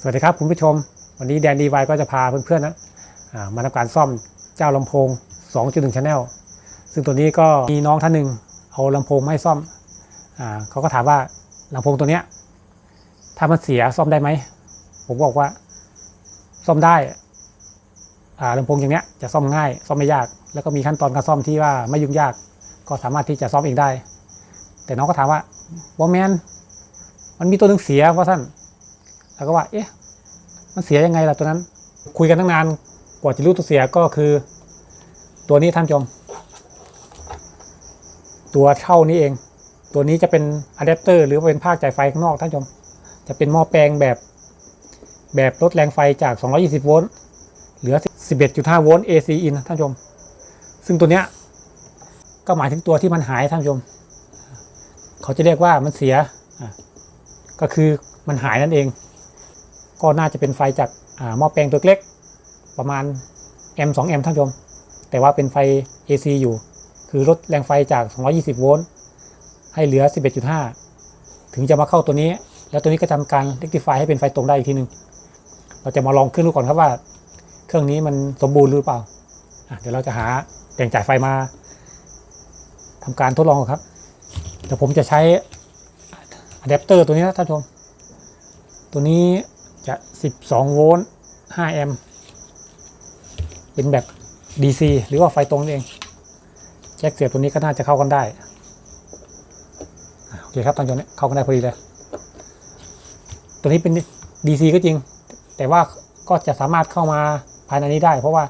สวัสดีครับคุณผู้ชม วันนี้แดนดีไวก็จะพาเพื่อนๆนะมาทำการซ่อมเจ้าลำโพง 2.1 Channel ซึ่งตัวนี้ก็มีน้องท่านหนึ่งเอาลำโพงมาให้ซ่อมอเขาก็ถามว่าลำโพงตัวเนี้ยถ้ามันเสียซ่อมได้ไหม ผมบอกว่าซ่อมได้ลำโพงอย่างเนี้ยจะซ่อมง่ายซ่อมไม่ยาก แล้วก็มีขั้นตอนการซ่อมที่ว่าไม่ยุ่งยาก ก็สามารถที่จะซ่อมเองได้ แต่น้องก็ถามว่าว่าแมนมันมีตัวหนึงเสียว่าสั้น แล้วก็ว่า เอ๊ะ มันเสียยังไงล่ะตัวนั้น คุยกันตั้งนาน กว่าจะรู้ตัวเสียก็คือ ตัวนี้ท่านชม ตัวเท่านี้เอง ตัวนี้จะเป็นอะแดปเตอร์หรือว่าเป็นภาคจ่ายไฟข้างนอกท่านชม จะเป็นหม้อแปลงแบบ แบบลดแรงไฟจาก 220 โวลต์ เหลือ 11.5 โวลต์ AC in ท่านชม ซึ่งตัวเนี้ยก็หมายถึงตัวที่มันหายท่านชม เขาจะเรียกว่ามันเสีย ก็คือมันหายนั่นเอง ก็น่าจะเป็นไฟจากอ่าหม้อแปลงตัวเล็กประมาณ M 2 M ท่านผู้ชม แต่ว่าเป็นไฟ AC อยู่ คือลดแรงไฟจาก 220 โวลต์ ให้เหลือ 11.5 ถึงจะมาเข้าตัวนี้ แล้วตัวนี้ก็ทำการ rectify ให้เป็นไฟตรงได้อีกทีหนึ่งเราจะมาลองขึ้นดูก่อนครับว่า เครื่องนี้มันสมบูรณ์หรือเปล่า เดี๋ยวเราจะหาแหล่งจ่ายไฟมาทำการทดลองครับ เดี๋ยวผมจะใช้อะแดปเตอร์ตัวนี้นะท่านผู้ชม ตัวนี้ จะ 12 โวลต์ 5 แอมป์เป็นแบบ DC หรือว่าไฟตรงนี่เอง แจ็คเสียบตัวนี้ก็น่าจะเข้ากันได้ โอเคครับท่านผู้ชมเนี่ยเข้ากันได้พอดีเลย ตัวนี้เป็น DC ก็จริง แต่ว่าก็จะสามารถเข้ามาภายในนี้ได้ เพราะว่า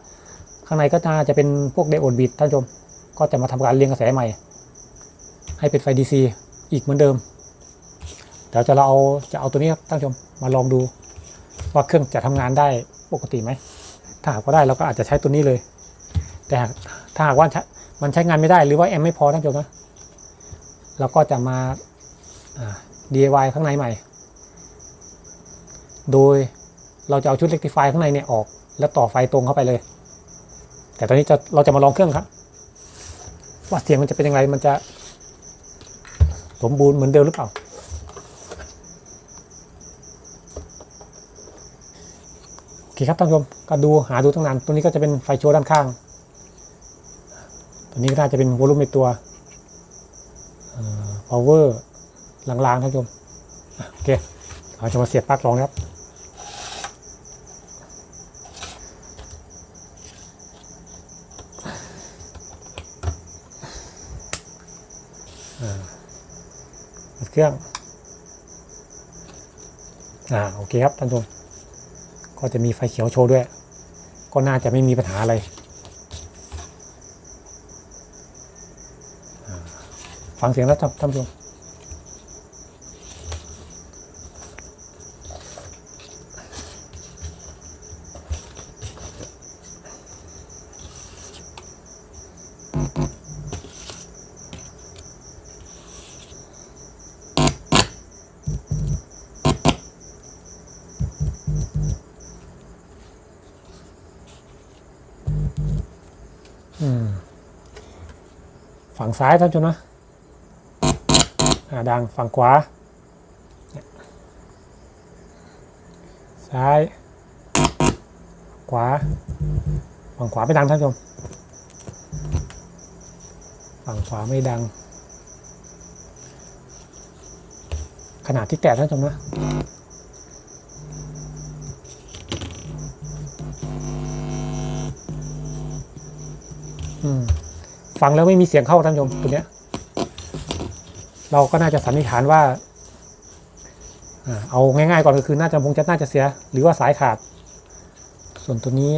ข้างในก็น่าจะเป็นพวกไดโอดบิดท่านผู้ชม ก็จะมาทำการเรียงกระแสใหม่ ให้เป็นไฟ DC อีกเหมือนเดิมเดี๋ยวจะเราเอาจะเอาตัวนี้ครับท่านผู้ชมมาลองดู ว่าเครื่องจะทำงานได้ปกติไหม ถ้าหากว่าได้เราก็อาจจะใช้ตัวนี้เลย แต่ถ้าหากว่ามันใช้งานไม่ได้หรือว่าแอมไม่พอท่านผู้ชมนะเราก็จะมาา DIY ข้างในใหม่ โดยเราจะเอาชุด rectify ข้างในเนี่ยออก แล้วต่อไฟตรงเข้าไปเลย แต่ตอนนี้จะเราจะมาลองเครื่องครับ ว่าเสียงมันจะเป็นยังไงมันจะ สมบูรณ์เหมือนเดิมหรือเปล่า โอ เคครับท่านผู้ชมก็ดูหาดูตั้งนานตัวนี้ก็จะเป็นไฟโชว์ด้านข้าง ตัวนี้ก็น่าจะเป็นวอลลุ่มในตัวเอ่อ power ลางๆท่านผู้ชมโอเคเราจะมาเสียบปลั๊กลองนะครับติดเครื่อง อ่า โอเคครับท่านผู้ชม ก็จะมีไฟเขียวโชว์ด้วย ก็น่าจะไม่มีปัญหาอะไรฟังเสียงแล้วท่านท่านผู้ชม ฝั่งซ้ายท่านชมนะดังฝั่งขวา ซ้าย ขวา ฝั่งขวาไม่ดังท่านชม ฝั่งขวาไม่ดัง ขนาดที่แตะท่านชมนะอืม ฟังแล้วไม่มีเสียงเข้าท่านผู้ชมตัวเนี้ย เราก็น่าจะสันนิษฐานว่าเอาง่ายๆก่อนก็คือน่าจะคงจะน่าจะเสีย หรือว่าสายขาด ส่วนตัวนี้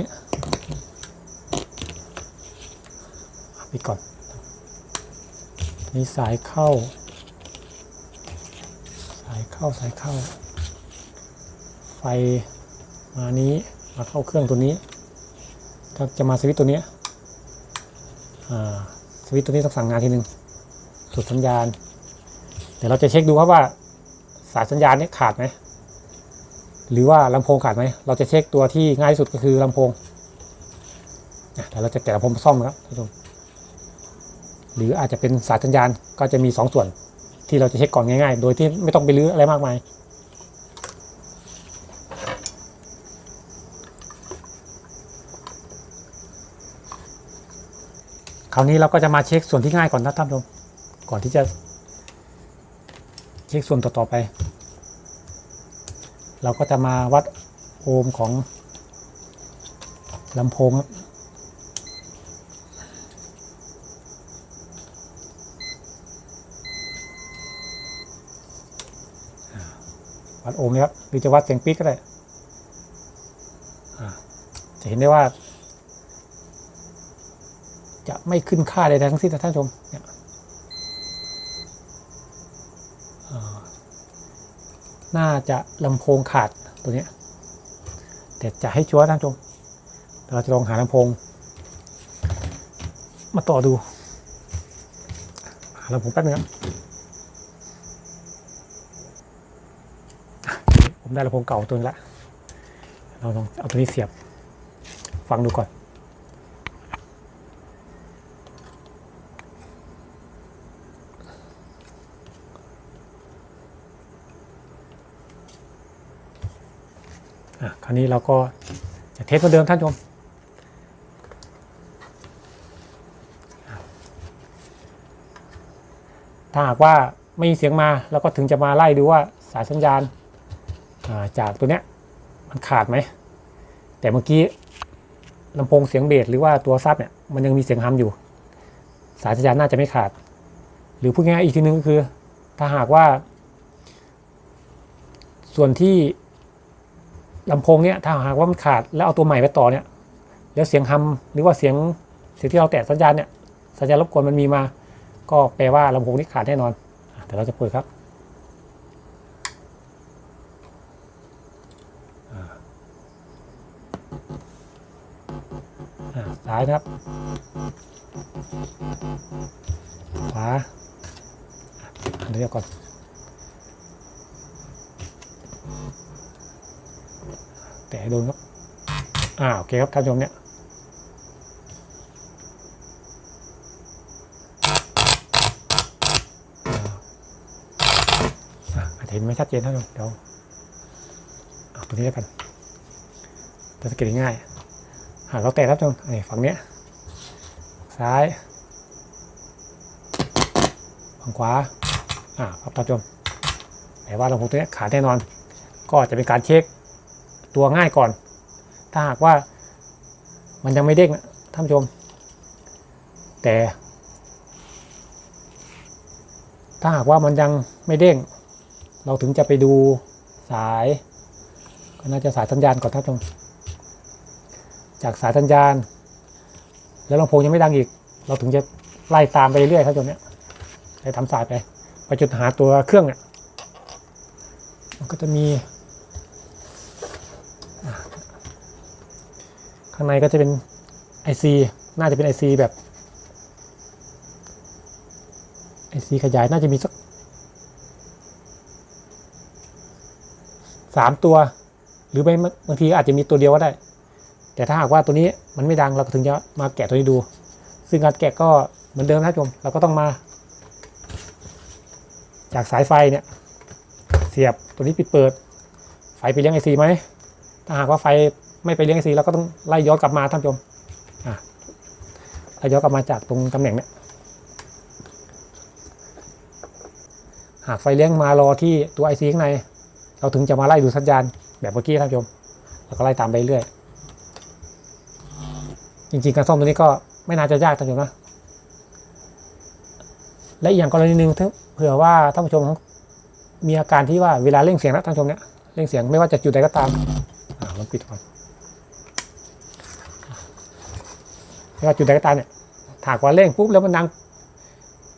ปิดก่อนนี่สายเข้า สายเข้าสายเข้า ไฟมานี้มาเข้าเครื่องตัวนี้ถ้าจะมาสวิตตัวเนี้ย สวิตช์ตัวนี้ต้องสั่งงานทีหนึ่งสุดสัญญาณ เดี๋ยวเราจะเช็คดูครับว่า สายสัญญาณนี้ขาดไหมหรือว่าลำโพงขาดไหมเราจะเช็คตัวที่ง่ายที่สุดก็คือลำโพงเดี๋ยวเราจะแกะลำโพงมซ่อมครับท่านผู้ชมหรืออาจจะเป็นสายสัญญาณก็จะมีสองส่วน ที่เราจะเช็คก่อนง่ายๆ โดยที่ไม่ต้องไปรื้ออะไรมากมาย คราวนี้เราก็จะมาเช็คส่วนที่ง่ายก่อนนะท่านผู้ชมก่อนที่จะเช็คส่วนต่อๆไป เราก็จะมาวัดโอห์มของลำโพงครับวัดโอห์มนะครับหรือจะวัดเสียงปี๊ดก็ได้จะเห็นได้ว่า ไม่ขึ้นค่าใดทั้งสิ้นท่านชมเนี่ยน่าจะลำโพงขาดตัวเนี้ยแต่จะให้ชัวร์ท่านชม เราจะลองหาลำโพง มาต่อดูหาลำโพงแป๊บนึงครับอะผมได้ลำโพงเก่าตัวนึงละ เราลองเอาตัวนี้เสียบ ฟังดูก่อน อะคราวนี้เราก็จะเทสเหมือนเดิมท่านผู้ชมถ้าหากว่าไม่มีเสียงมาเราก็ถึงจะมาไล่ดูว่าสายสัญญาณาจากตัวเนี้ยมันขาดไหม แต่เมื่อกี้ลำโพงเสียงเบสหรือว่าตัวซับเนี่ยมันยังมีเสียงฮัมอยู่ สายสัญญาณน่าจะไม่ขาด หรือพูดง่ายอีกทีนึงก็คือ ถ้าหากว่า ส่วนที่ ลำโพงเนี่ยถ้าหากว่ามันขาดแล้วเอาตัวใหม่ไปต่อเนี่ยแล้วเสียงฮัมหรือว่าเสียงเสียงที่เราแตะสัญญาณเนี่ยสัญญาณรบกวนมันมีมา ก็แปลว่าลำโพงนี้ขาดแน่นอนแต่เราจะเปิดครับอ่าอ่าซ้ายนะครับ ขวาอันนี้เดี๋ยวก่อน แต่โดนครับอ่าโอเคครับท่านผู้ชมเนี่ยอ่าจจะเห็นไม่ชัดเจนท่านผู้ชมเดี๋ยวเอาตัวนี้แล้วกันจะสังเกตง่ายหากเราแตะครับท่านผู้ชมนี่ฝั่งเนี้ยซ้ายฝั่งขวาอ่าครับท่านผู้ชมแต่ว่าลำโพงตัวเนี้ยขาดแน่นอน ก็จะเป็นการเช็ค ตัวง่ายก่อน ถ้าหากว่ามันยังไม่เด้งนะท่านผู้ชม แต่ ถ้าหากว่ามันยังไม่เด้ง เราถึงจะไปดูสาย ก็น่าจะสายสัญญาณก่อนท่านผู้ชม จากสายสัญญาณ แล้วลำโพงยังไม่ดังอีก เราถึงจะไล่ตามไปเรื่อยๆท่านผู้ชมเนี่ยไล่ทำสายไป ไปจนหาตัวเครื่องเนี่ยมันก็จะมี ข้างในก็จะเป็น IC น่าจะเป็น IC แบบ IC ขยายน่าจะมีสักสามตัว หรือไม่บางทีอาจจะมีตัวเดียวก็ได้ แต่ถ้าหากว่าตัวนี้มันไม่ดังเราก็ถึงจะมาแกะตัวนี้ดู ซึ่งการแกะก็เหมือนเดิมนะท่านผู้ชมเราก็ต้องมา จากสายไฟเนี่ย เสียบตัวนี้ปิดเปิด ไฟไปเลี้ยง IC ไหมถ้าหากว่าไฟ ไม่ไปเลี้ยงไอซีเราก็ต้องไล่ย้อนกลับมาท่านผู้ชมอะไล่ย้อนกลับมาจากตรงตำแหน่งเนี้ยหากไฟเลี้ยงมารอที่ตัวไอซีข้างใน เราถึงจะมาไล่ดูสัญญาณแบบเมื่อกี้ท่านผู้ชมแล้วก็ไล่ตามไปเรื่อย จริงๆ การซ่อมตัวนี้ก็ไม่น่าจะยากท่านผู้ชมนะ และอย่างกรณีหนึ่งถ้าเผื่อว่าท่านผู้ชมมีอาการที่ว่าเวลาเร่งเสียงนะท่านผู้ชมเนี่ยเร่งเสียงไม่ว่าจะจุดใดก็ตาม อ่าลองปิดก่อนไม่ ว่าจุดใดก็ตามเนี่ยถากว่าเร่งปุ๊บแล้วมันดัง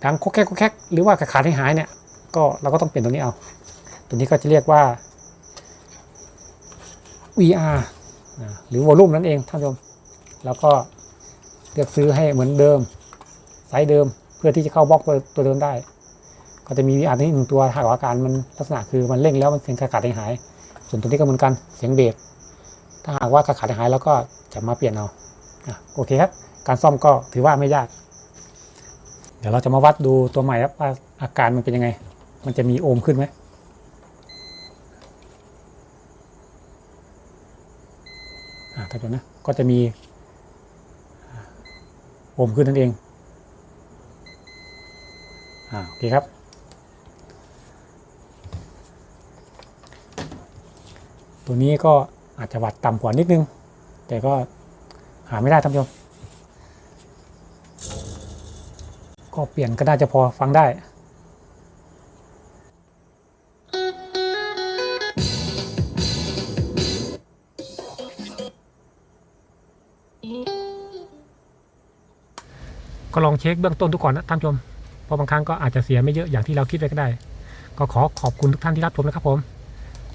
ดังโคกแคกโคกแคกหรือว่าขาดให้หายเนี่ยก็เราก็ต้องเปลี่ยนตัวนี้เอา ตัวนี้ก็จะเรียกว่า VR อ่าหรือวอลลุ่มนั่นเองท่านผู้ชมแล้วก็เลือกซื้อให้เหมือนเดิมไซส์เดิมเพื่อที่จะเข้าบล็อกตัวเดิมได้ ก็จะมี VR นี้หนึ่งตัวหากอาการมันลักษณะคือมันเร่งแล้วมันเสียงขาดขาดหาย ส่วนตัวนี้ก็เหมือนกันเสียงเบสถ้าหากว่าขาดขาดหายแล้วก็จะมาเปลี่ยนเอา โอเคครับ การซ่อมก็ถือว่าไม่ยาก เดี๋ยวเราจะมาวัดดูตัวใหม่ครับว่าอาการมันเป็นยังไง มันจะมีโอห์มขึ้นไหมอ่าถ้าเกิดนะก็จะมีโอห์มขึ้นนั่นเองอ่าโอเคครับ ตัวนี้ก็อาจจะวัดต่ำกว่านิดนึง แต่ก็ หาไม่ได้ท่านผู้ชมก็เปลี่ยนก็น่าจะพอฟังได้ ก็ลองเช็คเบื้องต้นทุกก่อนนะท่านผู้ชมเพราะบางครั้งก็อาจจะเสียไม่เยอะอย่างที่เราคิดไว้ก็ได้ ก็ขอขอบคุณทุกท่านที่รับชมนะครับผม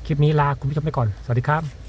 คลิปนี้ลาคุณผู้ชมไปก่อน สวัสดีครับ